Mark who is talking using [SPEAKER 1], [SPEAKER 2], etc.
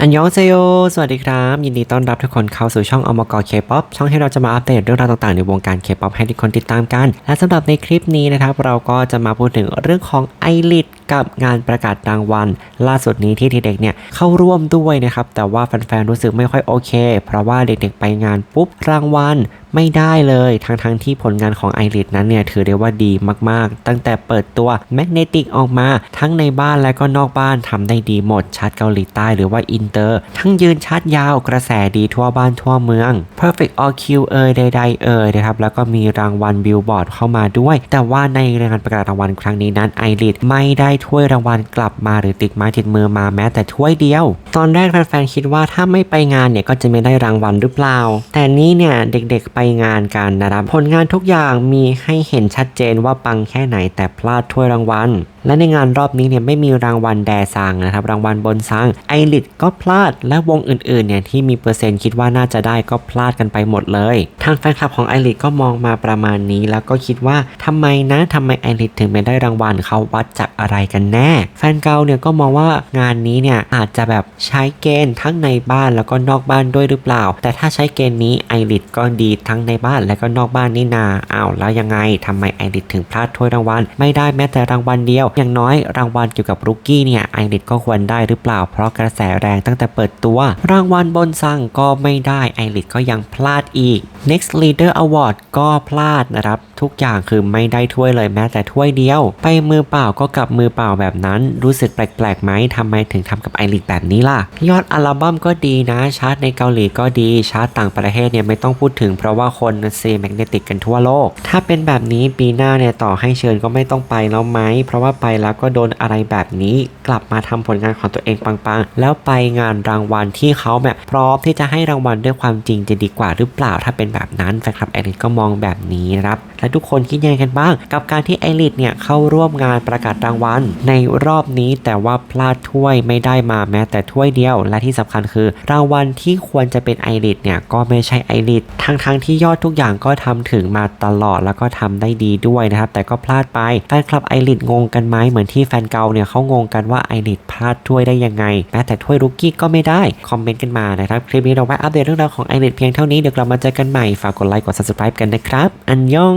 [SPEAKER 1] อันยองเซโย สวัสดีครับ ยินดีต้อนรับทุกคนเข้าสู่ช่องอมกอเคป๊อปช่องให้เราจะมาอัปเดตเรื่องราวต่างๆ ในวงการเคป๊อปให้ทุกคนติดตามกัน และสำหรับในคลิปนี้นะครับ เราก็จะมาพูดถึงเรื่องของไอริดกับงานประกาศรางวัล ล่าสุดนี้ที่เด็กๆเนี่ยเข้าร่วมด้วยนะครับ แต่ว่าแฟนๆรู้สึกไม่ค่อยโอเค เพราะว่าเด็กๆไปงานปุ๊บรางวัล ไม่ได้เลยทั้งๆที่ผลงานของไอริดนั้นเนี่ยถือได้ว่าดีมากๆ ตั้งแต่เปิดตัวแมกเนติกออกมาทั้งในบ้านและก็นอกบ้านทำได้ดีหมดชาร์ตเกาหลีใต้หรือว่าอินเตอร์ ทั้งยืนชาร์ตยาวกระแสดีทั่วบ้านทั่วเมือง Perfect All Q เอ่ยใดๆเอ่ยนะครับแล้วก็มีรางวัลบิลบอร์ดเข้ามาด้วย แต่ว่าในงานประกาศรางวัลครั้งนี้นั้นไอริดไม่ได้ถ้วยรางวัลกลับมาหรือติดไม้ติดมือมาแม้แต่ถ้วยเดียว ตอนแรกแฟนๆคิดว่าถ้าไม่ไปงานเนี่ยก็จะไม่ได้รางวัลหรือเปล่า แต่นี่เนี่ยเด็กๆไปงานกันนะครับผลงานทุกอย่างมีให้เห็นชัดเจนว่าปังแค่ไหนแต่พลาดถ้วยรางวัลและในงานรอบนี้เนี่ยไม่มีรางวัลแดซังนะครับรางวัลบนซังไอริดก็พลาดและวงอื่นๆเนี่ยที่มีเปอร์เซ็นต์คิดว่าน่าจะได้ก็พลาดกันไปหมดเลย ทางแฟนคลับของไอริดก็มองมาประมาณนี้ แล้วก็คิดว่าทำไมนะทำไมไอริดถึงไม่ได้รางวัลเขาวัดจากอะไรกันแน่ แฟนเก่าเนี่ยก็มองว่างานนี้เนี่ยอาจจะแบบใช้เกณฑ์ทั้งในบ้านแล้วก็นอกบ้านด้วยหรือเปล่า แต่ถ้าใช้เกณฑ์นี้ไอริดก็ดีทั้งในบ้านและก็นอกบ้านนี่นาอ้าวแล้วยังไงทำไมไอริดถึงพลาดถ้วยรางวัลไม่ได้แม้แต่รางวัลเดียว อย่างน้อยรางวัลเกี่ยวกับรุกกี้เนี่ยไอริดก็ควรได้หรือเปล่า เพราะกระแสแรงตั้งแต่เปิดตัว รางวัลบนสั่งก็ไม่ได้ไอริดก็ยังพลาดอีก next leader award ก็พลาดนะครับทุกอย่างคือไม่ได้ถ้วยเลยแม้แต่ถ้วยเดียว ไปมือเปล่าก็กลับมือเปล่าแบบนั้น รู้สึกแปลกๆไหมทำไมถึงทำกับไอริดแบบนี้ล่ะ ยอดอัลบั้มก็ดีนะชาร์ตในเกาหลีก็ดีชาร์ตต่างประเทศเนี่ยไม่ต้องพูดถึงเพราะว่าคนเซแมกเนติกกันทั่วโลก ถ้าเป็นแบบนี้ปีหน้าเนี่ยต่อให้เชิญก็ไม่ต้องไปแล้วไหม เพราะว่าไปแล้วก็โดนอะไรแบบนี้ กลับมาทำผลงานของตัวเองปังๆ แล้วไปงานรางวัลที่เขาแบบพร้อมที่จะให้รางวัลด้วยความจริงจะดีกว่าหรือเปล่า ถ้าเป็นแบบนั้นแฟนคลับไอริดก็มองแบบนี้นะครับและทุกคนคิดยังไงกันบ้าง กับการที่ไอริดเนี่ยเข้าร่วมงานประกาศรางวัลในรอบนี้แต่ว่าพลาดถ้วยไม่ได้มาแม้แต่ถ้วยเดียว และที่สำคัญคือ รางวัลที่ควรจะเป็นไอริดเนี่ยก็ไม่ใช่ไอริดทั้งทั้งๆทที่ยอดทุกอย่างก็ทำถึงมาตลอดแล้วก็ทำได้ดีด้วยนะครับ แต่ก็พลาดไปแฟนคลับไอริดงงกันไหมเหมือนที่แฟนเก่าเนี่ยเขางงกันว่าไอริดพลาดถ้วยได้ยังไงแม้แต่ถ้วยรุกกี้ก็ไม่ได้คอมเมนต์กันมานะครับคลิปนี้เราไว้อัปเดตเรื่องราวของไอริดเพียงเท่านี้เดี๋ยวกลับมาเจอกันใหม่ฝากกดไลค์กด subscribe กันนะครับอันยอง